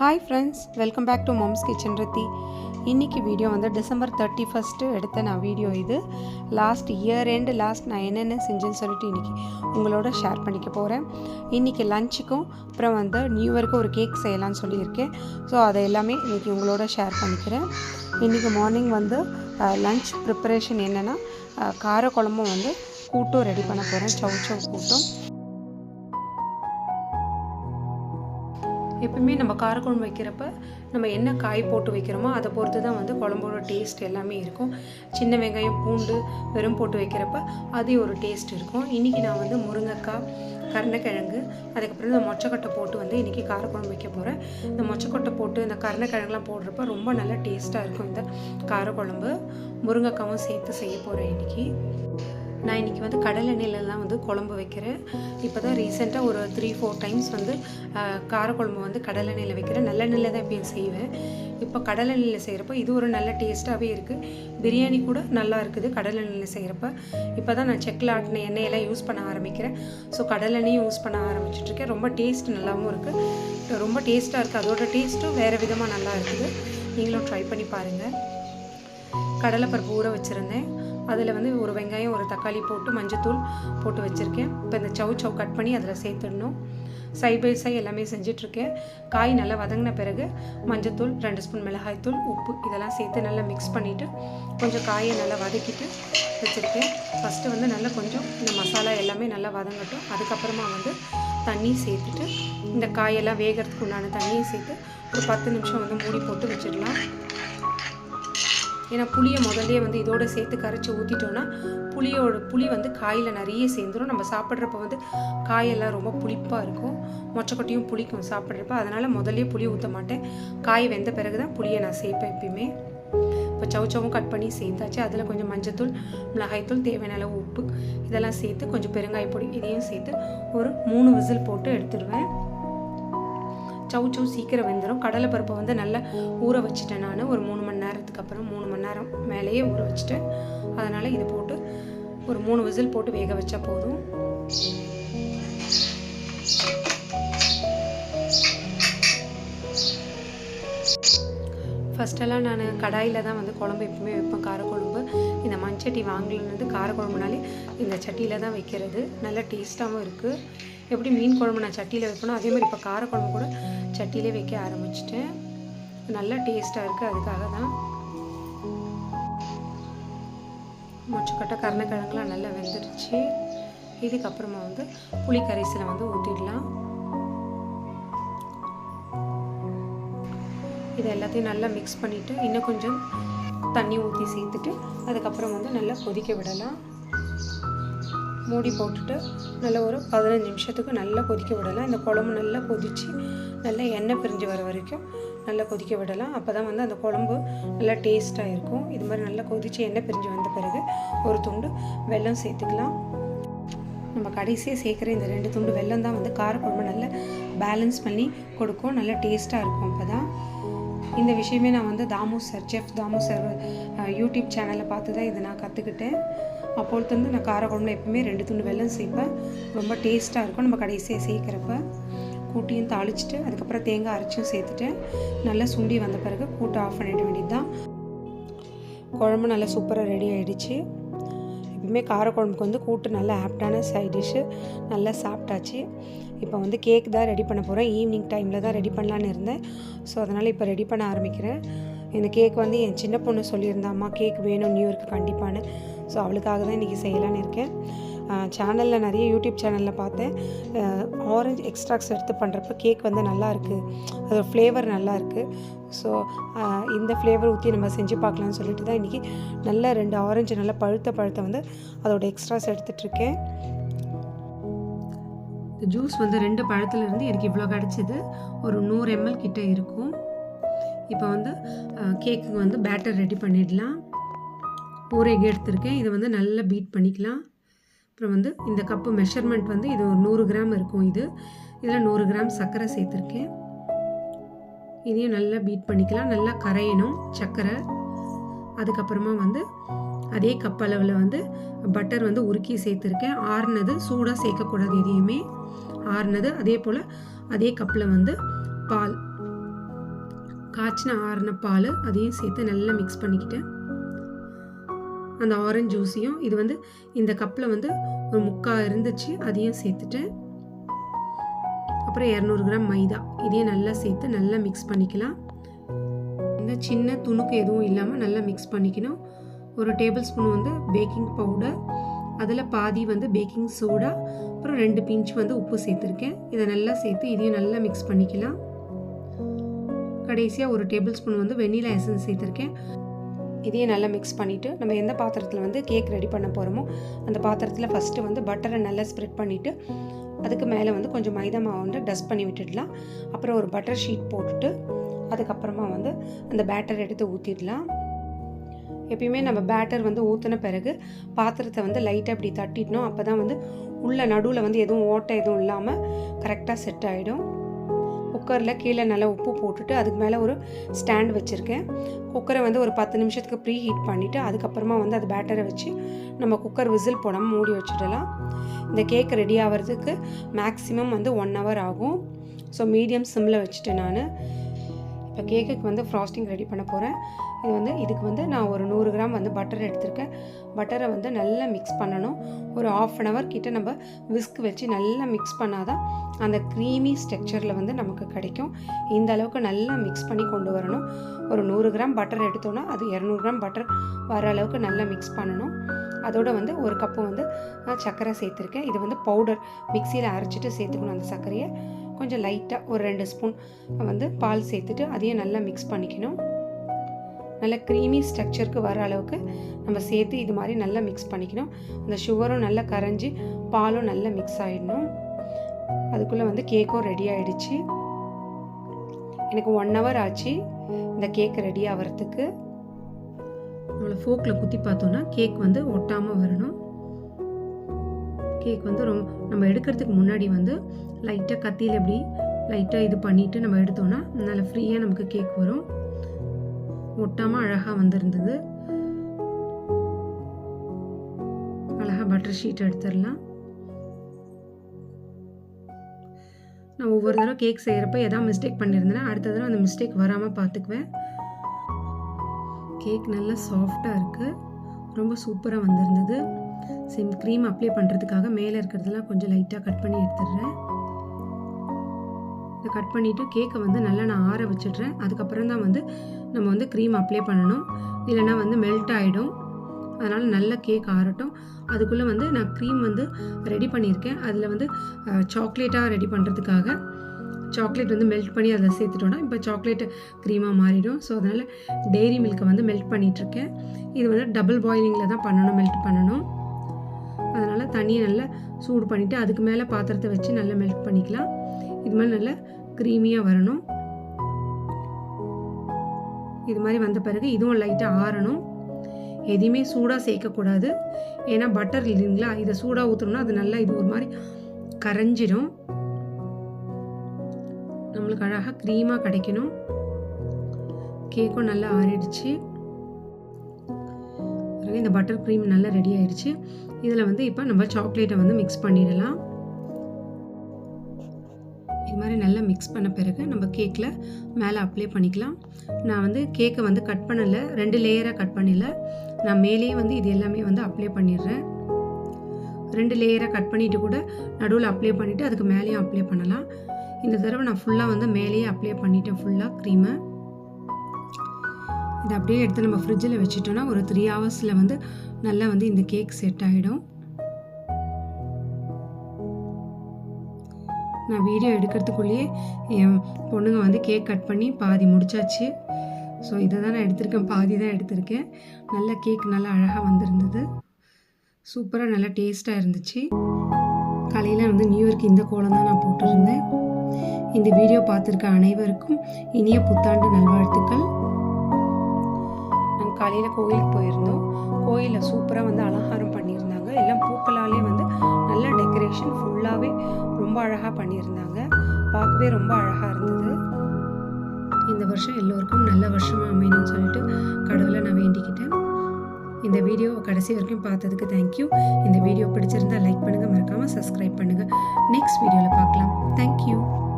Hi friends welcome back to mom's kitchen Rathi இன்றைக்கி video வந்து December thirty first எடுத்த நான் வீடியோ இது. லாஸ்ட் இயர் எண்டு லாஸ்ட் நான் என்னென்ன செஞ்சேன்னு சொல்லிட்டு இன்றைக்கி உங்களோட ஷேர் பண்ணிக்க போகிறேன் இன்றைக்கி லஞ்சுக்கும் அப்புறம் வந்து நியூ இயருக்கு ஒரு கேக் செய்யலாம்னு சொல்லியிருக்கேன். ஸோ அதை எல்லாமே இன்றைக்கி உங்களோட ஷேர் பண்ணிக்கிறேன். இன்றைக்கி மார்னிங் வந்து லஞ்ச் ப்ரிப்பரேஷன் என்னென்னா காரக்குழம்பும் வந்து கூட்டும் ரெடி பண்ண போகிறேன் சவு சவு கூட்டும். எப்பவுமே நம்ம காரக்குழம்பு வைக்கிறப்ப நம்ம என்ன காய் போட்டு வைக்கிறோமோ அதை பொறுத்து தான் வந்து குழம்போட டேஸ்ட் எல்லாமே இருக்கும். சின்ன வெங்காயம் பூண்டு வெறும் போட்டு வைக்கிறப்ப அது ஒரு டேஸ்ட் இருக்கும். இன்றைக்கி நான் வந்து முருங்கைக்காய் கருணக்கிழங்கு அதுக்கப்புறம் இந்த மொச்சக்கொட்டை போட்டு வந்து இன்றைக்கி காரக்குழம்பு வைக்க போகிறேன் இந்த மொச்சக்கொட்டை போட்டு இந்த கருணக்கிழங்குலாம் போடுறப்ப ரொம்ப நல்லா டேஸ்ட்டாக இருக்கும் இந்த காரக்குழம்பு. முருங்கைக்காவும் சேர்த்து செய்ய போகிறேன் இன்றைக்கி நான் இன்றைக்கி வந்து கடலெண்ணெயிலலாம் வந்து குழம்பு வைக்கிறேன். இப்போ தான் ரீசெண்டாக ஒரு த்ரீ ஃபோர் டைம்ஸ் வந்து காரக்குழம்பு வந்து கடலெண்ணெயில் வைக்கிறேன். நல்லெண்ணெயில் தான் எப்பயும் செய்வேன். இப்போ கடலெண்ணெயில் செய்கிறப்ப இது ஒரு நல்ல டேஸ்ட்டாகவே இருக்குது பிரியாணி கூட நல்லா இருக்குது கடலெண்ணெயில் செய்கிறப்ப இப்போ தான் நான் செக்கில் ஆட்டின எண்ணெயெல்லாம் யூஸ் பண்ண ஆரம்பிக்கிறேன். ஸோ கடலெண்ணெயும் யூஸ் பண்ண ஆரம்பிச்சிட்ருக்கேன். ரொம்ப டேஸ்ட் நல்லாவும் இருக்குது ரொம்ப டேஸ்ட்டாக இருக்குது அதோட டேஸ்ட்டும் வேறு விதமாக நல்லா இருக்குது. நீங்களும் ட்ரை பண்ணி பாருங்கள் கடலைப்பருப்பு ஊற வச்சுருந்தேன். அதில் வந்து ஒரு வெங்காயம் ஒரு தக்காளி போட்டு மஞ்சத்தூள் போட்டு வச்சுருக்கேன். இப்போ இந்த சவு சவு கட் பண்ணி அதில் சேர்த்துடணும். சைட் பை சைட் எல்லாமே செஞ்சிட்ருக்கேன். காய் நல்லா வதங்கின பிறகு மஞ்சத்தூள் ரெண்டு ஸ்பூன் மிளகாய்த்தூள் உப்பு இதெல்லாம் சேர்த்து நல்லா மிக்ஸ் பண்ணிவிட்டு கொஞ்சம் காயை நல்லா வதக்கிட்டு வச்சுருக்கேன். ஃபஸ்ட்டு வந்து நல்லா கொஞ்சம் இந்த மசாலா எல்லாமே நல்லா வதங்கட்டும். அதுக்கப்புறமா வந்து தண்ணி சேர்த்துட்டு இந்த காயெல்லாம் வேகிறதுக்கு உண்டான தண்ணியை சேர்த்து ஒரு பத்து நிமிஷம் வந்து மூடி போட்டு வச்சிடலாம். ஏன்னா புளியை முதல்லே வந்து இதோட சேர்த்து கரைச்சி ஊற்றிட்டோன்னா புளியோட புளி வந்து காயில் நிறைய சேர்ந்துரும். நம்ம சாப்பிட்றப்ப வந்து காயெல்லாம் ரொம்ப புளிப்பாக இருக்கும். மொச்சக்கொட்டியும் புளிக்கும் சாப்பிட்றப்ப. அதனால் முதல்லே புளி ஊற்ற மாட்டேன். காய் வெந்த பிறகு தான் புளியை நான் சேர்ப்பேன் எப்பயுமே. இப்போ சவுச்சவும் கட் பண்ணி சேர்த்தாச்சு. அதில் கொஞ்சம் மஞ்சத்தூள் மிளகாய்த்தூள் தேவையான அளவு உப்பு இதெல்லாம் சேர்த்து கொஞ்சம் பெருங்காய பொடி இதையும் சேர்த்து ஒரு மூணு விசில் போட்டு எடுத்துடுவேன் சவு சவு சீக்கிரம் வெந்துடும் கடலைப்பருப்பை வந்து நல்லா ஊற வச்சுட்டேன் நான். ஒரு மூணு மணி நேரத்துக்கு அப்புறம் மூணு மணி நேரம் மேலேயே ஊற வச்சுட்டேன். அதனால் இது போட்டு ஒரு மூணு விசில் போட்டு வேக வச்சா போதும். ஃபஸ்ட்டெல்லாம் நான் கடாயில் தான் வந்து குழம்பு எப்பவுமே வைப்பேன். காரக்குழம்பு. இந்த மண்சட்டி வாங்கலன்னு காரக்குழம்புனாலே இந்த சட்டியில் தான் வைக்கிறது. நல்ல டேஸ்ட்டாகவும் இருக்குது எப்படி மீன் குழம்பு நான் சட்டியில் வைப்பேனோ அதே மாதிரி இப்போ காரக்குழம்பு கூட சட்டியிலே வைக்க ஆரம்பிச்சிட்டேன் நல்லா டேஸ்ட்டாக இருக்குது அதுக்காக தான் மொச்சக்கொட்டை கருணக்கிழங்குலாம் நல்லா வெந்துடுச்சு. இதுக்கப்புறமா வந்து புளி கரைசலை வந்து ஊற்றிடலாம் இது எல்லாத்தையும் நல்லா மிக்ஸ் பண்ணிவிட்டு இன்னும் கொஞ்சம் தண்ணி ஊற்றி சேர்த்துட்டு அதுக்கப்புறம் வந்து நல்லா கொதிக்க விடலாம். மூடி போட்டுட்டு நல்லா ஒரு பதினஞ்சு நிமிஷத்துக்கு நல்லா கொதிக்க விடலாம். இந்த குழம்பு நல்லா கொதித்து நல்லா எண்ணெய் பிரிஞ்சு வர வரைக்கும் நல்லா கொதிக்க விடலாம். அப்போ தான் வந்து அந்த குழம்பு நல்லா டேஸ்ட்டாக இருக்கும். இது மாதிரி நல்லா கொதித்து எண்ணெய் பிரிஞ்சு வந்த பிறகு ஒரு துண்டு வெல்லம் சேர்த்துக்கலாம். நம்ம கடைசியாக சேர்க்குற இந்த ரெண்டு துண்டு வெல்லம் தான் வந்து காரக்குழம்பு நல்லா பேலன்ஸ் பண்ணி கொடுக்கும். நல்லா டேஸ்ட்டாக இருக்கும் அப்போ தான் இந்த விஷயமே நான் வந்து Damu sir chef Damu sir YouTube சேனலை பார்த்து தான் இதை நான் கற்றுக்கிட்டேன் அப்போதுலேருந்து நான் காரக்குழம்புல எப்பவுமே ரெண்டு துண்டு வெள்ளம் சேர்ப்பேன் ரொம்ப டேஸ்ட்டாக இருக்கும். நம்ம கடைசியாக சேர்க்குறப்ப கூட்டியும் தாளிச்சிட்டு அதுக்கப்புறம் தேங்காய் அரைச்சியும் சேர்த்துட்டு நல்லா சுண்டி வந்த பிறகு கூட்டை ஆஃப் பண்ணிட வேண்டியது தான் குழம்பு நல்லா சூப்பராக ரெடி ஆகிடுச்சு எப்பவுமே காரக்குழம்புக்கு வந்து கூட்டு நல்லா ஆப்டான சைட் டிஷ்ஷு நல்லா சாப்பிட்டாச்சு. இப்போ வந்து கேக் தான் ரெடி பண்ண போகிறேன் ஈவினிங் டைமில் தான் ரெடி பண்ணலான்னு இருந்தேன். ஸோ அதனால் இப்போ ரெடி பண்ண ஆரம்பிக்கிறேன். இந்த கேக் வந்து என் சின்ன பொண்ணு சொல்லியிருந்தாம்மா கேக் வேணும் நியூ இயர்க்கு கண்டிப்பான்னு. ஸோ அவளுக்காக தான் இன்றைக்கி செய்யலான்னு இருக்கேன். சேனலில் நிறைய யூடியூப் சேனலில் பார்த்தேன். ஆரஞ்சு எக்ஸ்ட்ராக்ஸ் எடுத்து பண்ணுறப்ப கேக் வந்து நல்லா இருக்குது அதோட ஃப்ளேவர் நல்லா இருக்குது ஸோ இந்த ஃப்ளேவர் ஊற்றி நம்ம செஞ்சு பார்க்கலாம்னு சொல்லிட்டு தான் இன்றைக்கி நல்ல ரெண்டு ஆரஞ்சு நல்லா பழுத்த பழுத்த வந்து அதோட எக்ஸ்ட்ராஸ் எடுத்துகிட்ருக்கேன் ஜூஸ் வந்து ரெண்டு பழத்துலேருந்து எனக்கு இவ்வளோ கிடச்சிது. ஒரு நூறு எம்எல் கிட்டே இருக்கும். இப்போ வந்து கேக்குக்கு வந்து பேட்டர் ரெடி பண்ணிடலாம். ஒரு எக் எடுத்திருக்கேன். இதை வந்து நல்லா பீட் பண்ணிக்கலாம். அப்புறம் வந்து இந்த கப்பு மெஷர்மெண்ட் வந்து இது ஒரு நூறு கிராம் இருக்கும் இது. இதில் நூறு கிராம் சர்க்கரை சேர்த்துருக்கேன். இதையும் நல்லா பீட் பண்ணிக்கலாம். நல்லா கரையணும் சர்க்கரை. அதுக்கப்புறமா வந்து அதே கப் அளவில் வந்து பட்டர் வந்து உருக்கி சேர்த்துருக்கேன். ஆறுனது சூடாக சேர்க்கக்கூடாது எதையுமே. ஆறுனது அதே போல் அதே கப்பில் வந்து பால். காய்ச்சின ஆறுன பால் அதையும் சேர்த்து நல்லா மிக்ஸ் பண்ணிக்கிட்டேன். அந்த ஆரஞ்சு ஜூஸையும் இது வந்து இந்த கப்பில் வந்து ஒரு முக்கா இருந்துச்சு அதையும் சேர்த்துட்டு அப்புறம் இரநூறு கிராம் மைதா இதையும் நல்லா சேர்த்து நல்லா மிக்ஸ் பண்ணிக்கலாம். இந்த சின்ன துணுக்கு எதுவும் இல்லாமல் நல்லா மிக்ஸ் பண்ணிக்கணும். ஒரு டேபிள் ஸ்பூன் வந்து பேக்கிங் பவுடர் அதில் பாதி வந்து பேக்கிங் சோடா அப்புறம் ரெண்டு பிஞ்ச் வந்து உப்பு சேர்த்துருக்கேன். இதை நல்லா சேர்த்து இதையும் நல்லா மிக்ஸ் பண்ணிக்கலாம். கடைசியாக ஒரு டேபிள் ஸ்பூன் வந்து வெண்ணிலா எசன்ஸ் சேர்த்துருக்கேன். இதையும் நல்லா மிக்ஸ் பண்ணிவிட்டு நம்ம எந்த பாத்திரத்தில் வந்து கேக் ரெடி பண்ண போகிறோமோ அந்த பாத்திரத்தில் ஃபஸ்ட்டு வந்து பட்டரை நல்லா ஸ்ப்ரெட் பண்ணிவிட்டு அதுக்கு மேலே வந்து கொஞ்சம் மைதா மாவு வந்து டஸ்ட் பண்ணி விட்டுடலாம். அப்புறம் ஒரு பட்டர் ஷீட் போட்டுட்டு அதுக்கப்புறமா வந்து அந்த பேட்டர் எடுத்து ஊற்றிடலாம் எப்பயுமே நம்ம பேட்டர் வந்து ஊற்றின பிறகு பாத்திரத்தை வந்து லைட்டாக இப்படி தட்டிடணும். அப்போ தான் வந்து உள்ள நடுவில் வந்து எதுவும் ஓட்டை எதுவும் இல்லாமல் கரெக்டாக செட் ஆகிடும் குக்கரில் கீழே நல்லா உப்பு போட்டுட்டு அதுக்கு மேலே ஒரு ஸ்டாண்ட் வச்சுருக்கேன். குக்கரை வந்து ஒரு பத்து நிமிஷத்துக்கு ப்ரீ ஹீட் பண்ணிவிட்டு அதுக்கப்புறமா வந்து அது பேட்டரை வச்சு நம்ம குக்கர் விசில் போடாமல் மூடி வச்சுடலாம். இந்த கேக் ரெடி ஆகிறதுக்கு மேக்ஸிமம் வந்து ஒன் ஹவர் ஆகும். ஸோ மீடியம் சிம்மில் வச்சுட்டேன் நான். இப்போ கேக்குக்கு வந்து ஃப்ராஸ்டிங் ரெடி பண்ண போகிறேன் இது வந்து இதுக்கு வந்து நான் ஒரு நூறு கிராம் வந்து பட்டர் எடுத்திருக்கேன். பட்டரை வந்து நல்லா மிக்ஸ் பண்ணணும். ஒரு ஆஃப் அன் ஹவர் கிட்ட நம்ம விஸ்க் வச்சு நல்லா மிக்ஸ் பண்ணாதான் அந்த க்ரீமி ஸ்ட்ரக்சரில் வந்து நமக்கு கிடைக்கும். இந்த அளவுக்கு நல்லா மிக்ஸ் பண்ணி கொண்டு வரணும். ஒரு நூறு கிராம் பட்டர் எடுத்தோன்னா அது இரநூறு கிராம் பட்டர் வர அளவுக்கு நல்லா மிக்ஸ் பண்ணணும். அதோடு வந்து ஒரு கப்பு வந்து சர்க்கரை சேர்த்துருக்கேன். இது வந்து பவுடர் மிக்சியில் அரைச்சிட்டு சேர்த்துக்கணும் அந்த சர்க்கரையை. கொஞ்சம் லைட்டாக ஒரு ரெண்டு ஸ்பூன் வந்து பால் சேர்த்துட்டு அதையும் நல்லா மிக்ஸ் பண்ணிக்கணும். நல்ல க்ரீமி ஸ்ட்ரக்சருக்கு வர அளவுக்கு நம்ம சேர்த்து இது மாதிரி நல்லா மிக்ஸ் பண்ணிக்கணும். அந்த சுகரும் நல்லா கரைஞ்சி பாலும் நல்லா மிக்ஸ் ஆகிடணும் அதுக்குள்ளே வந்து கேக்கும் ரெடி ஆகிடுச்சு எனக்கு ஒன் ஹவர் ஆச்சு இந்த கேக் ரெடி ஆகிறதுக்கு நம்மளை ஃபோக்கில் குத்தி பார்த்தோன்னா கேக் வந்து ஒட்டாமல் வரணும். கேக் வந்து ரொம்ப நம்ம எடுக்கிறதுக்கு முன்னாடி வந்து லைட்டாக கத்தியில் எப்படி லைட்டாக இது பண்ணிவிட்டு நம்ம எடுத்தோன்னா நல்லா ஃப்ரீயாக நமக்கு கேக் வரும். ஒட்டாமல் அழகாக வந்திருந்தது. அழகாக பட்டர் ஷீட் எடுத்துடலாம். நான் ஒவ்வொரு தடவை கேக் செய்கிறப்ப எதாவது மிஸ்டேக் பண்ணியிருந்தேன்னா அடுத்த தடவை அந்த மிஸ்டேக் வராமல் பார்த்துக்குவேன் கேக் நல்லா சாஃப்டாக இருக்குது ரொம்ப சூப்பராக வந்திருந்தது. சிம் க்ரீம் அப்ளை பண்ணுறதுக்காக மேலே இருக்கிறதெல்லாம் கொஞ்சம் லைட்டாக கட் பண்ணி எடுத்துடுறேன். இதை கட் பண்ணிவிட்டு கேக்கை வந்து நல்லா நான் ஆற வச்சிடுறேன். அதுக்கப்புறம் தான் வந்து நம்ம வந்து க்ரீம் அப்ளை பண்ணணும். இல்லைனா வந்து மெல்ட் ஆகிடும் அதனால் நல்ல கேக் ஆறட்டும். அதுக்குள்ளே வந்து நான் க்ரீம் வந்து ரெடி பண்ணியிருக்கேன். அதில் வந்து சாக்லேட்டாக ரெடி பண்ணுறதுக்காக சாக்லேட் வந்து மெல்ட் பண்ணி அதில் சேர்த்துட்டோன்னா இப்போ சாக்லேட் க்ரீமாக மாறிடும். ஸோ அதனால் டெய்ரி மில்கை வந்து மெல்ட் பண்ணிகிட்ருக்கேன் இது வந்து டபுள் பாயிலிங்கில் தான் பண்ணணும் மெல்ட் பண்ணணும். அதனால் தண்ணியை நல்லா சூடு பண்ணிவிட்டு அதுக்கு மேலே பாத்திரத்தை வச்சு நல்லா மெல்ட் பண்ணிக்கலாம். இது மாதிரி நல்லா க்ரீமியாக வரணும். இது மாதிரி வந்த பிறகு இதுவும் லைட்டாக ஆறணும். எதையுமே சூடாக சேர்க்கக்கூடாது. ஏன்னா பட்டர் இல்லைங்களா? இதை சூடாக ஊற்றணும்னா அது நல்லா இது ஒரு மாதிரி கரைஞ்சிடும் நம்மளுக்கு அழகாக க்ரீமாக கிடைக்கணும். கேக்கும் நல்லா ஆறிடுச்சு. இந்த பட்டர் க்ரீம் நல்லா ரெடி ஆயிடுச்சு இதில் வந்து இப்போ நம்ம சாக்லேட்டை வந்து மிக்ஸ் பண்ணிடலாம். இது மாதிரி நல்லா மிக்ஸ் பண்ண பிறகு நம்ம கேக்கில் மேலே அப்ளை பண்ணிக்கலாம். நான் வந்து கேக்கை வந்து கட் பண்ணலை ரெண்டு லேயராக கட் பண்ணல. நான் மேலேயே வந்து இது எல்லாமே வந்து அப்ளை பண்ணிடுறேன். ரெண்டு லேயராக கட் பண்ணிவிட்டு கூட நடுவில் அப்ளை பண்ணிவிட்டு அதுக்கு மேலேயும் அப்ளை பண்ணலாம். இந்த தடவை நான் ஃபுல்லாக வந்து மேலேயே அப்ளை பண்ணிட்டேன் ஃபுல்லாக க்ரீமை இதை அப்படியே எடுத்து நம்ம ஃப்ரிட்ஜில் வச்சுட்டோன்னா ஒரு த்ரீ ஹவர்ஸில் வந்து நல்லா வந்து இந்த கேக் செட் ஆகிடும் நான் வீடியோ எடுக்கிறதுக்குள்ளேயே என் பொண்ணுங்க வந்து கேக் கட் பண்ணி பாதி முடிச்சாச்சு. ஸோ இதை தான் நான் எடுத்திருக்கேன். பாதி தான் எடுத்திருக்கேன். நல்ல கேக் நல்லா அழகாக வந்திருந்தது. சூப்பராக நல்லா டேஸ்ட்டாக இருந்துச்சு. காலையில் வந்து நியூ இயர்க்கு இந்த கோலம் தான் நான் போட்டிருந்தேன். இந்த வீடியோ பார்த்துருக்க அனைவருக்கும் இனிய புத்தாண்டு நல்வாழ்த்துக்கள். காலையில் கோயிலுக்கு போயிருந்தோம். கோயிலில் சூப்பராக வந்து அலங்காரம் பண்ணியிருந்தாங்க. எல்லாம் பூக்களாலே வந்து நல்ல டெக்கரேஷன் ஃபுல்லாகவே ரொம்ப அழகாக பண்ணியிருந்தாங்க. பார்க்கவே ரொம்ப அழகாக இருந்தது. இந்த வருஷம் எல்லோருக்கும் நல்ல வருஷமாக அமையணும்னு சொல்லிட்டு கடவுளை நான் வேண்டிக்கிட்டேன். இந்த வீடியோ கடைசி வரைக்கும் பார்த்ததுக்கு தேங்க்யூ இந்த வீடியோ பிடிச்சிருந்தா லைக் பண்ணுங்கள் மறக்காமல் சப்ஸ்கிரைப் பண்ணுங்கள் நெக்ஸ்ட் வீடியோவில் பார்க்கலாம். தேங்க்யூ